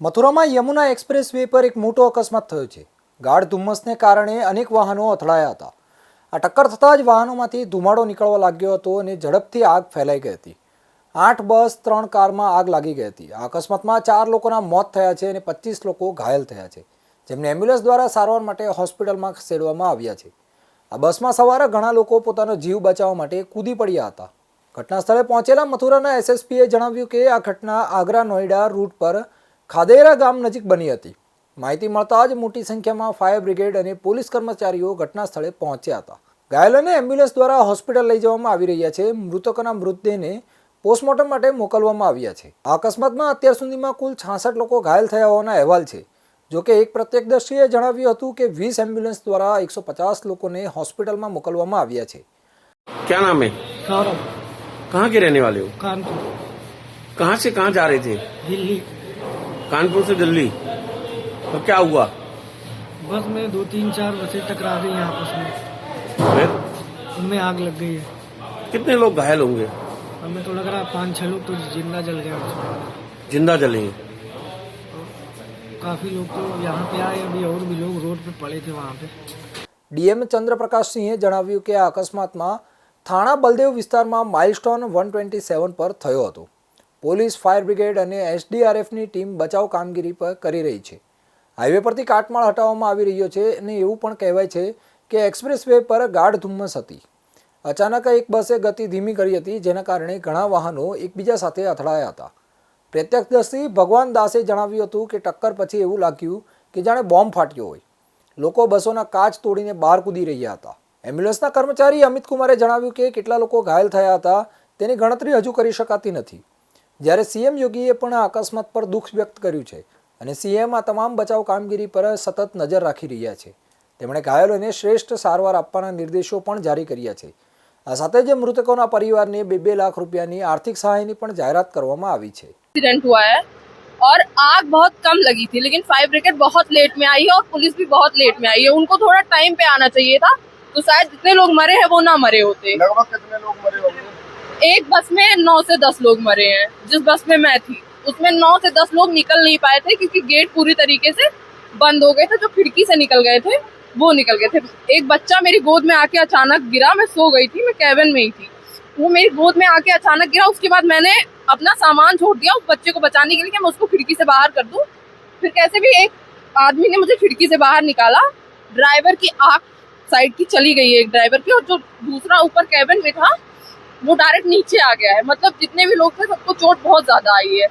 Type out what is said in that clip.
મથુરામાં Yamuna express way પર એક મોટો અકસ્માત થયો છે. ગાઢ ધુમ્મસને કારણે અનેક વાહનો અથડાયા હતા. આ ટક્કર થતાં જ વાહનોમાંથી ધુમાડો નીકળવા લાગ્યો હતો અને ઝડપથી આગ ફેલાઈ ગઈ હતી. આઠ બસ, ત્રણ કારમાં આગ લાગી ગઈ હતી. આ અકસ્માતમાં ચાર લોકોના મોત થયા છે અને પચીસ લોકો ઘાયલ થયા છે, જેમને એમ્બ્યુલન્સ દ્વારા સારવાર માટે હોસ્પિટલમાં ખસેડવામાં આવ્યા છે. આ બસમાં સવારે ઘણા લોકો પોતાનો જીવ બચાવવા માટે કૂદી પડ્યા હતા. ઘટના સ્થળે પહોંચેલા મથુરાના એસએસપીએ જણાવ્યું કે આ ઘટના આગ્રા નોઈડા રૂટ પર ખાદેરા ગામ નજીક બની હતી માહિતી મળતા જ મોટી સંખ્યામાં ફાયર બ્રિગેડ અને પોલીસ કર્મચારીઓ ઘટના સ્થળે પહોંચ્યા હતા ઘાયલોને એમ્બ્યુલન્સ દ્વારા હોસ્પિટલ લઈ જવામાં આવી રહ્યા છે મૃતકોના મૃતદેહને પોસ્ટમોર્ટમ માટે મોકલવામાં આવ્યા છે આ અકસ્માતમાં અત્યાર સુધીમાં કુલ છાસઠ લોકો ઘાયલ થયા હોવાના અહેવાલ છે જોકે એક પ્રત્યક્ષદર્શીએ જણાવ્યું હતું કે વીસ એમ્બ્યુલન્સ દ્વારા એકસો પચાસ લોકોને હોસ્પિટલમાં મોકલવામાં આવ્યા છે क्या नाम है सौरभ कहाँ के रहने वाले हो कानपुर कहाँ से कहाँ जा रहे थे दिल्ली कानपुर से दिल्ली तो क्या हुआ बस में दो तीन चार बसें टकरा गई आपस में फिर उनमें आग लग गई है कितने लोग घायल होंगे हमें तो लग रहा है पाँच छह लोग तो जिंदा जल गए उसमें जिंदा जले हैं काफी लोग तो यहाँ पे आए अभी और भी लोग रोड पे पड़े थे वहाँ पे ડીએમ ચંદ્રપ્રકાશસિંહે જણાવ્યું કે આ અકસ્માતમાં થાણા બલદેવ વિસ્તારમાં માઇલસ્ટોન વન ટ્વેન્ટી સેવન પર થયો હતો પોલીસ, ફાયર બ્રિગેડ અને એસડીઆરએફની ટીમ બચાવ કામગીરી પર કરી રહી છે. હાઈવે પરથી કાટમાળ હટાવવામાં આવી રહ્યો છે અને એવું પણ કહેવાય છે કે એક્સપ્રેસ વે પર ગાઢ ધુમ્મસ હતી. અચાનક એક બસે ગતિ ધીમી કરી હતી, જેના કારણે ઘણા વાહનો એકબીજા સાથે અથડાયા હતા. પ્રત્યક્ષદર્શી ભગવાન દાસે જણાવ્યું હતું કે ટક્કર પછી એવું લાગ્યું કે જાણે બોમ્બ ફાટ્યો હોય. લોકો બસોના કાચ તોડીને બહાર કૂદી રહ્યા હતા. એમ્બ્યુલન્સના કર્મચારી અમિત કુમારે જણાવ્યું કે કેટલા લોકો ઘાયલ થયા હતા, તેની ગણતરી હજુ કરી શકાતી નથી. જ્યારે સીએમ યોગીએ પણ આ અકસ્માત પર દુઃખ વ્યક્ત કર્યું છે અને સીએમ આ તમામ બચાવ કામગીરી પર સતત નજર રાખી રહ્યા છે તેમણે ઘાયલોને શ્રેષ્ઠ સારવાર આપવાના નિર્દેશો પણ જારી કર્યા છે આ સાથે જ મૃતકોના પરિવારને બે બે લાખ રૂપિયાની આર્થિક સહાયની પણ જાહેરાત કરવામાં આવી છે एक्सीडेंट हुआ है और आग बहुत कम लगी थी लेकिन फायर ब्रिगेड बहुत लेट में आई है और पुलिस भी बहुत लेट में आई है उनको थोड़ा टाइम पे आना चाहिए था तो शायद जितने लोग मरे हैं वो ना मरे होते लगभग कितने लोग मरे होंगे एक बस में नौ से दस लोग मरे हैं। जिस बस में मैं थी, उसमें नौ से दस लोग निकल नहीं पाए थे क्योंकि गेट पूरी तरीके से बंद हो गए थे, जो खिड़की से निकल गए थे, वो निकल गए थे। एक बच्चा मेरी गोद में आके अचानक गिरा, मैं सो गई थी, मैं कैबिन में ही थी। वो मेरी गोद में आके अचानक गिरा, उसके बाद मैंने अपना सामान छोड़ दिया उस बच्चे को बचाने के लिए कि मैं उसको खिड़की से बाहर कर दूँ। फिर कैसे भी एक आदमी ने मुझे खिड़की से बाहर निकाला, ड्राइवर की आँख साइड की चली गई एक ड्राइवर की, और जो दूसरा ऊपर कैबिन में था वो डायरेक्ट नीचे आ गया है मतलब जितने भी लोग थे सबको चोट बहुत ज्यादा आई है